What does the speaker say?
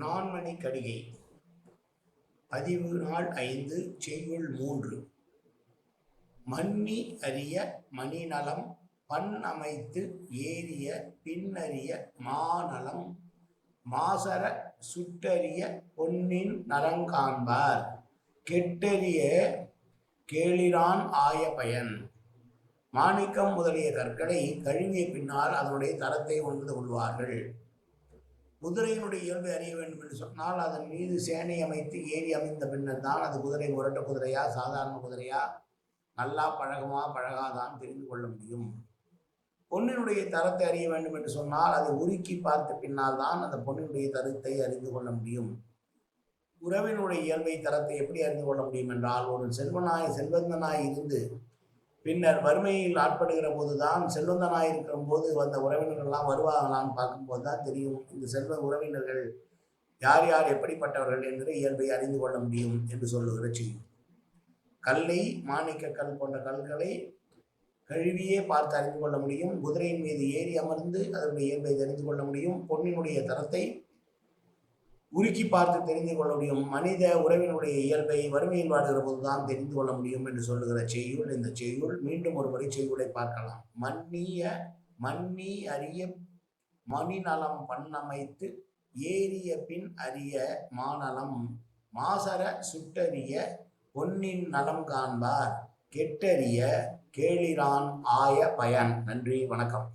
நான்மணி கடிகை. பதிவு நாள் ஐந்து செய்யுள் மூன்று. மன்னி அறிய மணிநலம் பண் அமைத்து ஏறிய பின்னறிய மாநலம் மாசர சுட்டறிய பொன்னின் நலங்காண்பார் கெட்டறிய கேளிரான் ஆய பயன். மாணிக்கம் முதலிய கற்களை கழுவிய பின்னால் அதனுடைய தரத்தை உணர்ந்து கொள்வார்கள். குதிரையினுடைய இயல்பை அறிய வேண்டும் என்று சொன்னால் அதன் மீது சேனை அமைத்து ஏறி அமைந்த பின்னர் தான் அது குதிரை முரட்ட குதிரையா சாதாரண குதிரையா? நல்லா பழகமா பழகாதான் தெரிந்து கொள்ள முடியும். பொன்னினுடைய தரத்தை அறிய வேண்டும் என்று சொன்னால் அதை உருக்கி பார்த்த பின்னால் தான் அந்த பொண்ணினுடைய தரத்தை அறிந்து கொள்ள முடியும். உறவினுடைய இயல்பை தரத்தை எப்படி அறிந்து கொள்ள முடியும் என்றால் ஒரு செல்வனாய் செல்வந்தனாய் இருந்து பின்னர் வறுமையில் ஆட்படுகிற போதுதான் செல்வந்தனாய் இருக்கிற போது வந்த உறவினர்கள்லாம் வருவாங்களான்னு பார்க்கும்போது தான் தெரியும். இந்த செல்வ உறவினர்கள் யார் யார் எப்படிப்பட்டவர்கள் என்று இயல்பை அறிந்து கொள்ள முடியும் என்று சொல்லுகிற செய்தி. கல்லை மாணிக்க கல் போன்ற கல்களை கழுவியே பார்த்து அறிந்து கொள்ள முடியும். குதிரையின் மீது ஏறி அமர்ந்து அதனுடைய இயல்பை தெரிந்து கொள்ள முடியும். பொன்னினுடைய தரத்தை உருக்கி பார்த்து தெரிந்து கொள்ள முடியும். மனித உறவினுடைய இயல்பை வறுமையில் வாடுகிற போதுதான் தெரிந்து கொள்ள முடியும் என்று சொல்லுகிற செய்யுள். இந்த செய்யுள் மீண்டும் ஒரு முறை செய்யுளை பார்க்கலாம். மன்னிய மன்னி அறிய மணிநலம் பண்ணமைத்து ஏறிய பின் அறிய மாநலம் மாசர சுட்டறிய பொன்னின் நலம் காண்பார். கெட்டறிய கேளிரான் ஆய பயன். நன்றி வணக்கம்.